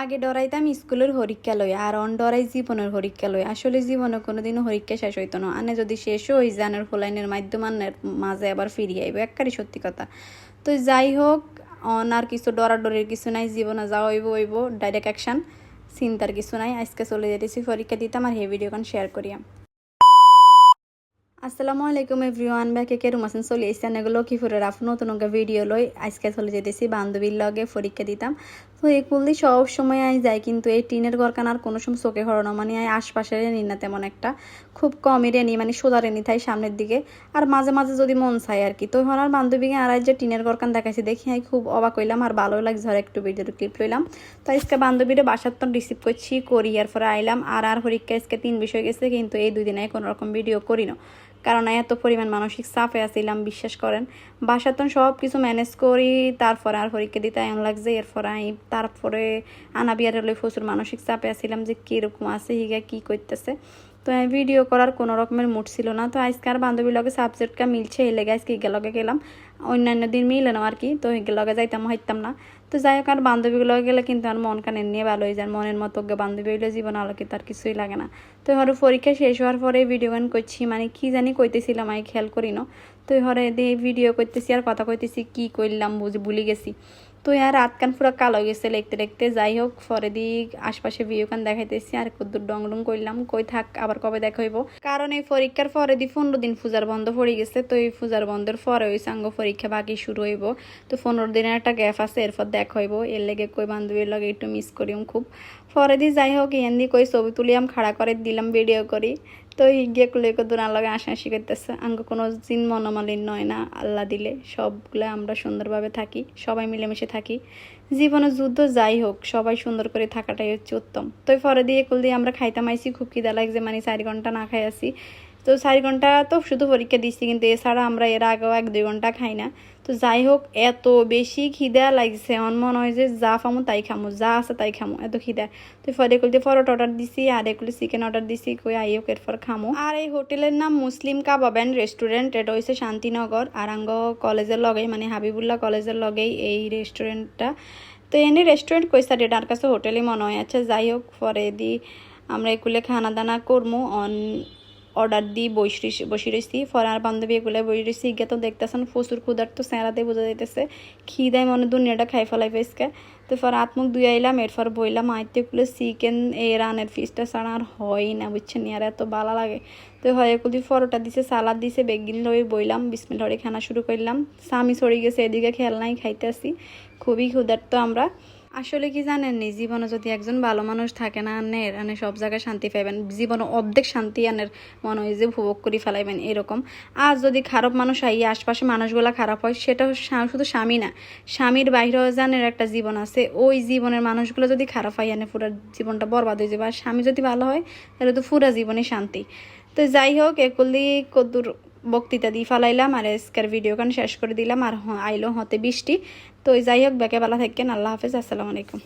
আগে ডরাইতাম স্কুলের হরিক্কা লই আর অন ডরাই জীবনের হরিক্কা লই আসলে জীবনে কোনোদিনও হরিক্কা শেষ হইতো না। আনে যদি শেষ হই জানের ফলাইনের মাধ্যমানের মাঝে আবার ফিরিয়ে আইব। একবারই সত্যি কথা। তো যাই হোক, অন আর কিছু ডরাডরির কিছু নাই, জীবনে যা হইব হইব ডাইরেক্ট অ্যাকশন চিন্তার কিছু নাই। আজকে চলে যেতেছি পরীক্ষা দিতাম আর এই ভিডিওখান শেয়ার করিয়াম আসসালামু আলাইকুম এভরিওয়ান, ব্যাকে কেরম আছেন? চলে এসেছেন এগুলো কি করে রাফ নতুন ভিডিও লই। আজকে চলে যেতেছি বান্ধবীর লগে পরীক্ষা দিতাম। তো এই কুলদি সব সময় আই যায়, কিন্তু এই টিনের ঘরকান আর কোনো সময় চোখে হরণ মানে আই আশপাশের নি না তেমন একটা। খুব কমই রেনি মানে সোজা রেনি থাই সামনের দিকে। আর মাঝে মাঝে যদি মন চায় আর কি। তো হনার বান্ধবীকে আর যে টিনের ঘরকান দেখাইছি, দেখি আমি খুব অবাক হইলাম আর ভালো লাগছে। আর একটু ভিডিও ক্লিপ লইলাম। তো আজকে বান্ধবীরে বাসার তো রিসিভ করছি করি পরে আইলাম। আর আর পরীক্ষা আজকে তিন বিষয় গেছে, কিন্তু এই দুই দিনে কোনো রকম ভিডিও করি না কারণ এত পরিমাণ মানসিক চাপে আসিলাম বিশ্বাস করেন। বাসার তো সব কিছু ম্যানেজ করি, তারপরে আর হরিকে দিতে এমন লাগছে, এরপর আমি তারপরে আনা বিয়ার প্রচুর মানসিক চাপে আসিলাম যে কীরকম আছে, হিগা কী করতেছে। তো ভিডিও করার কোনো রকমের মুড ছিল না। তো আজকে আর বান্ধবীর লগে সাবজেক্টটা মিলছে, এই লেগে আজকে হিগের লগে গেলাম। অন্যান্য দিন মিলে আর কি, তো হিগের লগে যাইতাম, হইতাম না। তো যাই হোক, আর বান্ধবীগুলো গেলে কিন্তু আর মন কানে নিয়ে ভালো হয়ে যায়, মনের মতো বান্ধবী হইলে জীবন আলোকিত আর কিছুই লাগে না। তো এবার পরীক্ষা শেষ হওয়ার পরে ভিডিও গান করছি মানে কি জানি কইতেছিলাম, আমি খেয়াল করি না তো হরে দিয়ে ভিডিও করতেছি আর কথা কইতেছি, কি করলাম বুঝে ভুলে গেছি। তো রাত কান পুরো কালো গেছে লিখতে লিখতে। যাই হোক, পরে দিক আশপাশে ভিডিও কান দেখাইতেছি, আর কদ্দুর ডং ডং করলাম কই থাক, আবার কবে দেখা হইব। কারণ এই পরীক্ষার পরে দিয়ে পনেরো দিন পূজার বন্ধ পড়ে গেছে, তো এই পূজার বন্ধের পরে ওই সাঙ্গ পরীক্ষা বাকি শুরু হইব। তো পনেরো দিনের একটা গ্যাপ আছে, এরপর দেখা হইব। এর লেগে কই বান্ধবীর লগে একটু মিস করিম খুব। পরে দিয়ে যাই হোক, ইয়ান দিয়ে কই ছবি তুলিয়াম, খাড়া করে দিলাম ভিডিও করি। তো এই গিয়ে কুলে দোনার লগে হাসি করতেছে। আঙ্গ কোনো জিন মনোমালিন নয় না, আল্লাহ দিলে সবগুলো আমরা সুন্দরভাবে থাকি, সবাই মিলেমিশে থাকি। জীবনে যুদ্ধ যাই হোক, সবাই সুন্দর করে থাকাটাই হচ্ছে উত্তম। তো পরে দিয়ে কুল দিয়ে আমরা খাইতাম আইসি খুব খিদা লাগছে মানে চারি ঘণ্টা না খাই আসি তো চারি ঘণ্টা তো শুধু পরীক্ষা দিচ্ছি, কিন্তু এছাড়া আমরা এর আগেও এক দুই ঘণ্টা খাই না। তো যাই হোক এত বেশি খিদা লাগছে। আমার মনে হয় যে যা ফামো তাই খামো, যা আছে তাই খামো, এত খিদা। তো ফলে এগুলিতে পরোটা অর্ডার দিছি, আর এগুলি চিকেন অর্ডার দিছি, কই হোক এরপর খামো। আর এই হোটেলের নাম মুসলিম কাবাব অ্যান্ড রেস্টুরেন্ট, এটা হয়েছে শান্তিনগর। আরাঙ্গ কলেজের লগেই মানে হাবিবুল্লাহ কলেজের লগেই এই রেস্টুরেন্টটা। তো এনে রেস্টুরেন্ট কইসা ডেটার কাছে হোটেলই মনে হয়। আচ্ছা যাই হোক পরে দি আমরা এগুলো খানা দানা করব অন অর্ডার দিই বসি বসে রয়েছি ফরার বান্ধবী এগুলো বসে রয়েছি গিয়ে তো দেখতেছেন, প্রচুর ক্ষুদার তো স্যাঁড়াতে বোঝা যাইতেছে। খিদায় মনে দুনিয়াটা খাই ফেলাই ফেসকে তো ফর আত্মুখ দুই আইলাম এরপর বইলাম, আইতে এগুলো চিকেন এই রানের ফিসটা ছাড়া আর হয় না, বুঝছেন? আর এত ভালো লাগে। তো হয় এগুলি ফরোটা দিছে, সালাদ দিছে বেগিন লই বইলাম, বিসমিল হরে খানা শুরু করলাম। স্বামী সরে গেছে, এদিকে খেয়াল নাই খাইতে আসি খুবই ক্ষুদার তো আমরা। আসলে কি জানেন নি? জীবনে যদি একজন ভালো মানুষ থাকে না আনের, আনে সব জায়গায় শান্তি পাইবেন। জীবনে অর্ধেক শান্তি আনের মনে হয় যে উপভোগ করে ফেলাইবেন এরকম। আর যদি খারাপ মানুষ আই আশপাশে মানুষগুলা খারাপ হয়, সেটা শুধু স্বামী না, স্বামীর বাইরেও জানের একটা জীবন আছে। ওই জীবনের মানুষগুলো যদি খারাপ হয়, আনে পুরো জীবনটা বরবাদ হয়ে যাবে। আর স্বামী যদি ভালো হয়, তাহলে তো পুরা জীবনে শান্তি। তো যাই হোক, একুলি কদ্দুর বক্তৃতা দিয়ে ফালাইলাম আর আজকের ভিডিওখান শেষ করে দিলাম। আর আইলো হতে বৃষ্টি। তো যাই হোক, বেকে বেলা থাকেন আল্লাহ হাফেজ। আসসালামু আলাইকুম।